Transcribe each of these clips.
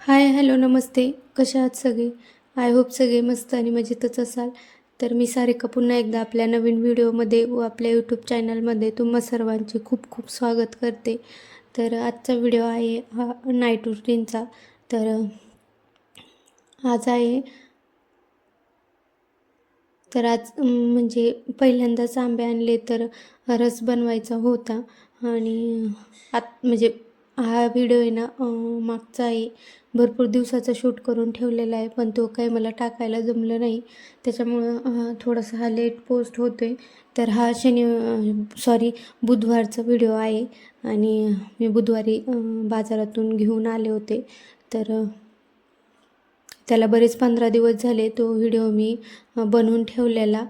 Hi hello नमस्ते. कशा आहात सगळे? आय होप सगळे मस्त आणि मजेतच असाल. तर मी सारिका पुन्हा एकदा आपल्या नवीन व्हिडिओमध्ये व आपल्या यूट्यूब चॅनलमध्ये तुम्हा सर्वांचे खूप खूप स्वागत करते. तर आजचा व्हिडिओ आहे हा नाईट रुटीनचा तर आज आहे तर आज म्हणजे पहिल्यांदाच आंबे आणले तर रस बनवायचा होता. आणि आत म्हणजे हा व्हिडिओ आहे ना मागचा आहे. भरपूर दिवसाचा शूट करून ठेवलेला आहे पण तो काही मला टाकायला जमलं नाही. त्याच्यामुळं थोडासा हा लेट पोस्ट होतो आहे तर हा शनि सॉरी बुधवारचा व्हिडिओ आहे. आणि मी बुधवारी बाजारातून घेऊन आले होते. तर त्याला बरेच पंधरा दिवस झाले तो व्हिडिओ मी बनवून ठेवलेला.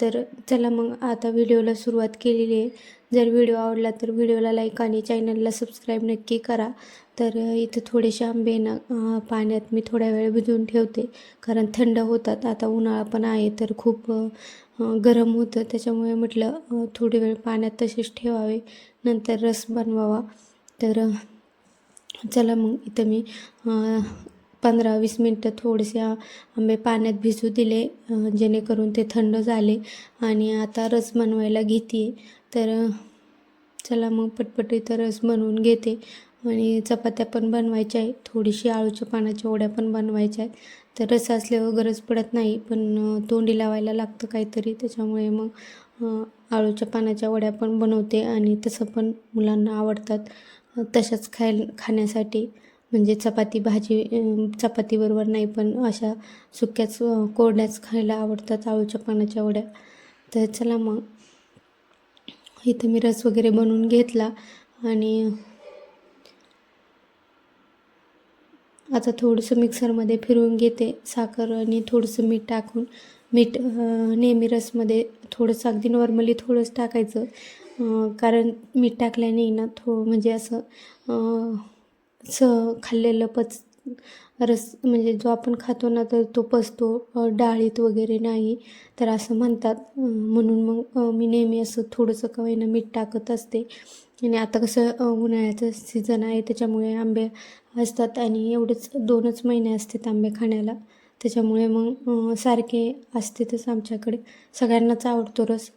तर चला मग आता व्हिडिओला सुरुवात केलेली आहे. जर व्हिडिओ आवडला तर व्हिडिओला लाईक आणि चॅनलला सबस्क्राईब नक्की करा. तर इथं थोडेसे आंबे ना पाण्यात मी थोड्या वेळ भिजवून ठेवते. कारण थंड होतात आता उन्हाळा पण आहे तर खूप गरम होतं. त्याच्यामुळे म्हटलं थोडी वेळ पाण्यात तसेच ठेवावे. नंतर रस बनवावा. तर चला मग इथं मी पंधरा वीस मिनटं थोडेसे आंबे पाण्यात भिजू दिले जेणेकरून ते थंड झाले. आणि आता रस बनवायला घेते. तर चला मग पटपटी तर रस बनवून घेते. आणि चपात्या पण बनवायच्या आहे थोडीशी आळूच्या पानाच्या वड्या पण बनवायच्या आहेत. तर रस असल्यावर गरज पडत नाही पण तोंडी लावायला लागतं काहीतरी. त्याच्यामुळे मग आळूच्या पानाच्या वड्या पण बनवते. आणि तसं पण मुलांना आवडतात तशाच खाय खाण्यासाठी. म्हणजे चपाती भाजी चपातीबरोबर नाही पण अशा सुक्याच कोरड्याच खायला आवडतात आळूच्या पानाच्या वड्या. तर चला मग. इथं मी रस वगैरे बनवून घेतला आणि आता थोडंसं मिक्सरमध्ये फिरवून घेते साखर आणि थोडंसं मीठ टाकून. मीठ नेहमी रसमध्ये थोडंसं अगदी नॉर्मली थोडंसं टाकायचं. कारण मीठ टाकल्याने ना थो म्हणजे असं स खाल्लेलं पच रस म्हणजे जो आपण खातो ना तर तो पचतो. डाळीत वगैरे नाही तर असं म्हणतात. म्हणून मग मी नेहमी असं थोडंसं का ना मीठ टाकत असते. आणि आता कसं उन्हाळ्याचं सीझन आहे त्याच्यामुळे आंबे असतात. आणि एवढेच दोनच महिने असतात आंबे खाण्याला. त्याच्यामुळे मग सारखे असतेतच आमच्याकडे. सगळ्यांनाच आवडतो रस.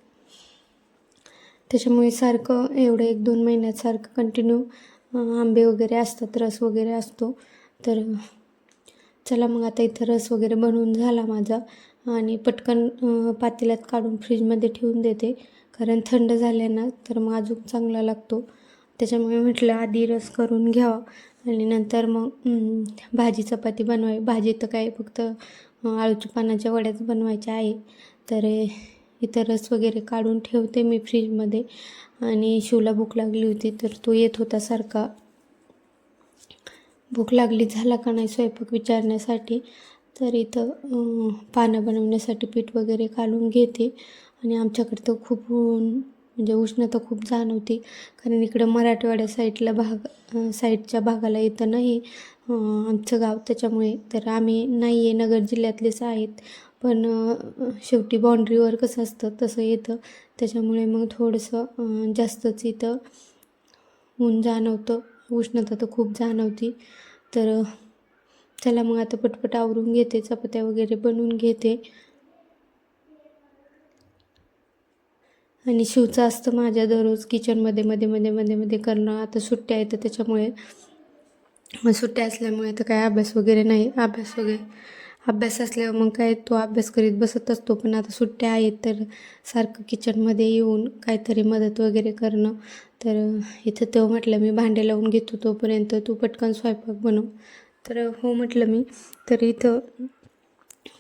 त्याच्यामुळे सारखं एवढं एक दोन महिन्यात सारखं कंटिन्यू आंबे वगैरे असतात रस वगैरे असतो. तर चला मग आता इथं रस वगैरे बनवून झाला माझा. आणि पटकन पातेल्यात काढून फ्रीजमध्ये ठेवून देते. कारण थंड झाले ना तर मग अजून चांगला लागतो. त्याच्यामुळे म्हटलं आधी रस करून घ्यावा. आणि नंतर मग भाजी चपाती बनवाय भाजी तर काय फक्त अं, आळूच्या पानाच्या वड्याच बनवायच्या आहे. तर इथं रस वगैरे काढून ठेवते मी फ्रीजमध्ये. आणि शिवला भूक लागली होती तर तो येत होता सारखा. भूक लागली झाला का नाही स्वयंपाक विचारण्यासाठी. तर इथं पानं बनवण्यासाठी पीठ वगैरे काढून घेते. आणि आमच्याकडे तर खूप ऊन म्हणजे उष्णता खूप जाणवते. कारण इकडं मराठवाड्या साईडला भाग साईडच्या भागाला येतं नाही आमचं गाव. त्याच्यामुळे तर आम्ही नाही आहे नगर जिल्ह्यातलेच आहेत. पण शेवटी बाँड्रीवर कसं असतं तसं येतं. त्याच्यामुळे मग थोडंसं जास्तच इथं ऊन जाणवतं. उष्णता तर खूप जाणवती. तर चला मग आता पटपट आवरून घेते चपात्या वगैरे बनवून घेते. आणि शिवचं असतं माझ्या दररोज किचनमध्ये मध्ये मध्ये मध्ये मध्ये करणं. आता सुट्ट्या आहेत तर त्याच्यामुळे सुट्ट्या असल्यामुळे तर काय अभ्यास वगैरे नाही. अभ्यास वगैरे अभ्यास असल्यावर मग काय तो अभ्यास करीत बसत असतो पण आता सुट्ट्या आहेत तर सारखं किचनमध्ये येऊन काहीतरी मदत वगैरे करणं. तर इथं तो म्हटलं मी भांडे लावून घेतो तोपर्यंत तू पटकन स्वयंपाक बनव. तर हो म्हटलं मी. तर इथं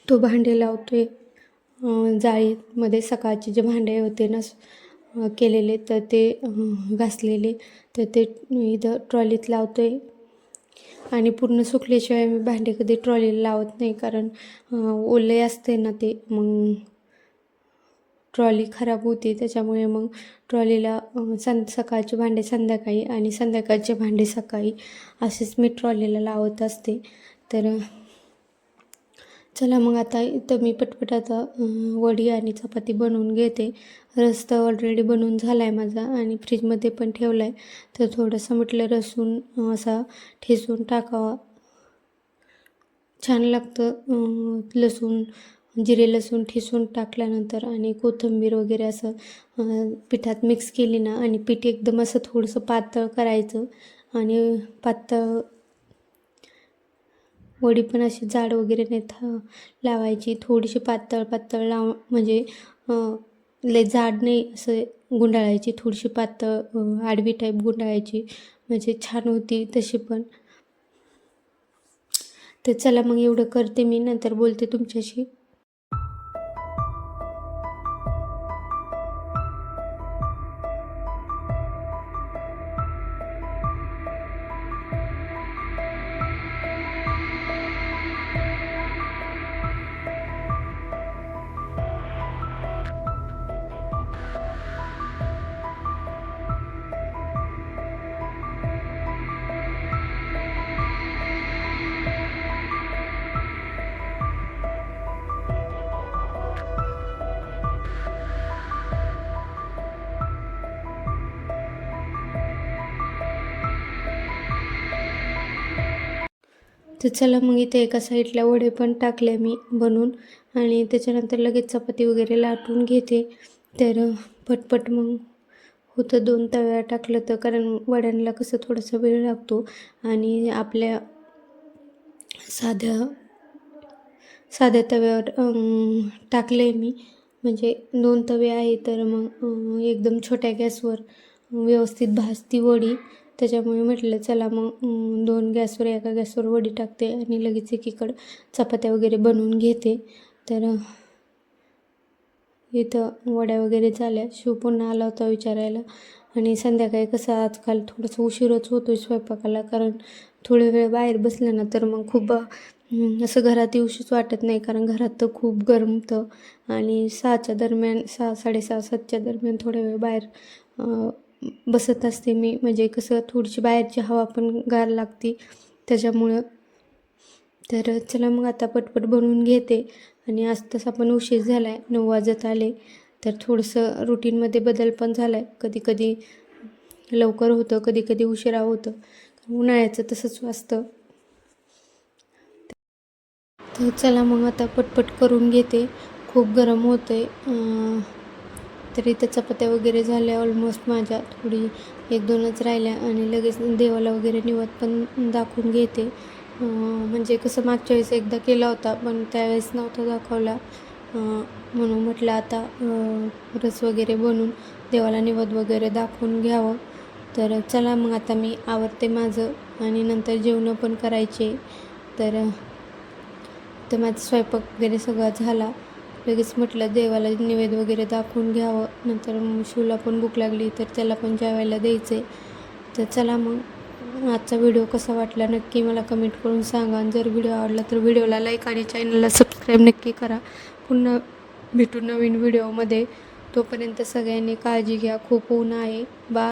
तो भांडे लावतोय. आहे जाळीमध्ये सकाळचे जे भांडे होते ना केलेले तर ते घासलेले. तर ते इथं ट्रॉलीत लावतोय. आणि पूर्ण सुकल्याशिवाय मी भांडे कधी ट्रॉलीला लावत नाही कारण ओले असते ना ते मग ट्रॉली खराब होती त्याच्यामुळे मग ट्रॉलीला सं सकाळचे भांडे संध्याकाळी आणि संध्याकाळचे भांडे सकाळी असेच मी ट्रॉलीला लावत असते. तर चला मग आता इथं मी पटपट आता वडी आणि चपाती बनवून घेते. रस तर ऑलरेडी बनवून झाला आहे माझा आणि फ्रीजमध्ये पण ठेवला आहे तर थोडंसं म्हटलं रसून असा ठेसून टाकावा. छान लागतं लसूण जिरे लसूण ठेसून टाकल्यानंतर आणि कोथिंबीर वगैरे असं पिठात मिक्स केली ना आणि पीठ एकदम असं थोडंसं पातळ करायचं आणि पातळ वडी पण अशी जाड वगैरे नाही लावायची. थोडीशी पातळ पातळ लाव म्हणजे लय जाड नाही असं गुंडाळायची. थोडीशी पातळ आडवी टाईप गुंडाळायची. म्हणजे छान होती तशी पण. तर चला मग एवढं करते मी नंतर बोलते तुमच्याशी. तर चला मग इथे एका साईडला वडे पण टाकले मी बनवून आणि त्याच्यानंतर लगेच चपाती वगैरे लाटून घेते. तर पटपट मग होतं दोन तव्या टाकलं तर कारण वड्यांना कसं थोडासा वेळ लागतो आणि आपल्या साध्या साध्या तव्यावर टाकले मी. म्हणजे दोन तवे आहे तर मग एकदम छोट्या गॅसवर व्यवस्थित भाजती वडी. त्याच्यामुळे म्हटलं चला मग दोन गॅसवर एका गॅसवर वडी टाकते आणि लगेच एकीकडं चपात्या वगैरे बनवून घेते. तर इथं वड्या वगैरे झाल्या. शिव पुन्हा आला होता विचारायला. आणि संध्याकाळी कसं आजकाल थोडंसं उशीरच होतो आहे स्वयंपाकाला कारण थोडे वेळ बाहेर बसलं ना तर मग खूप असं घरात येऊशीच वाटत नाही कारण घरात तर खूप गरमतं आणि सहाच्या दरम्यान सहा साडेसहा सातच्या दरम्यान थोड्या वेळ बाहेर बसत असते मी. म्हणजे कसं थोडीशी बाहेरची हवा पण गार लागते. त्याच्यामुळं तर चला मग आता पटपट बनवून घेते. आणि आज तसा पण उशीर झाला आहे नऊ वाजत आले. तर थोडंसं रुटीनमध्ये बदल पण झाला आहे कधी कधी लवकर होतं कधी कधी उशिरा होतं. उन्हाळ्याचं तसंच असतं. तर चला मग आता पटपट करून घेते. खूप गरम होतं आहे तर इथं चपात्या वगैरे झाल्या ऑलमोस्ट माझ्या. थोडी एक दोनच राहिल्या आणि लगेच देवाला वगैरे निवत पण दाखवून घेते. म्हणजे कसं मागच्या वेळेस एकदा केला होता पण त्यावेळेस नव्हता दाखवला. म्हणून म्हटलं आता रस वगैरे बनवून देवाला निवद वगैरे दाखवून घ्यावं. तर चला मग आता मी आवडते माझं आणि नंतर जेवणं पण करायचे. तर तर माझा स्वयंपाक वगैरे सगळा झाला. लगेच म्हटलं देवाला निवेद वगैरे दाखवून घ्यावं. नंतर शिवला पण भूक लागली तर त्याला पण जेवायला द्यायचे तर चला मग. आजचा व्हिडिओ कसा वाटला नक्की मला कमेंट करून सांगा. आणि जर व्हिडिओ आवडला तर व्हिडिओला लाईक आणि चॅनलला सबस्क्राईब नक्की करा. पुन्हा भेटू नवीन व्हिडिओमध्ये. तोपर्यंत सगळ्यांनी काळजी घ्या. खूप ऊन आहे. बा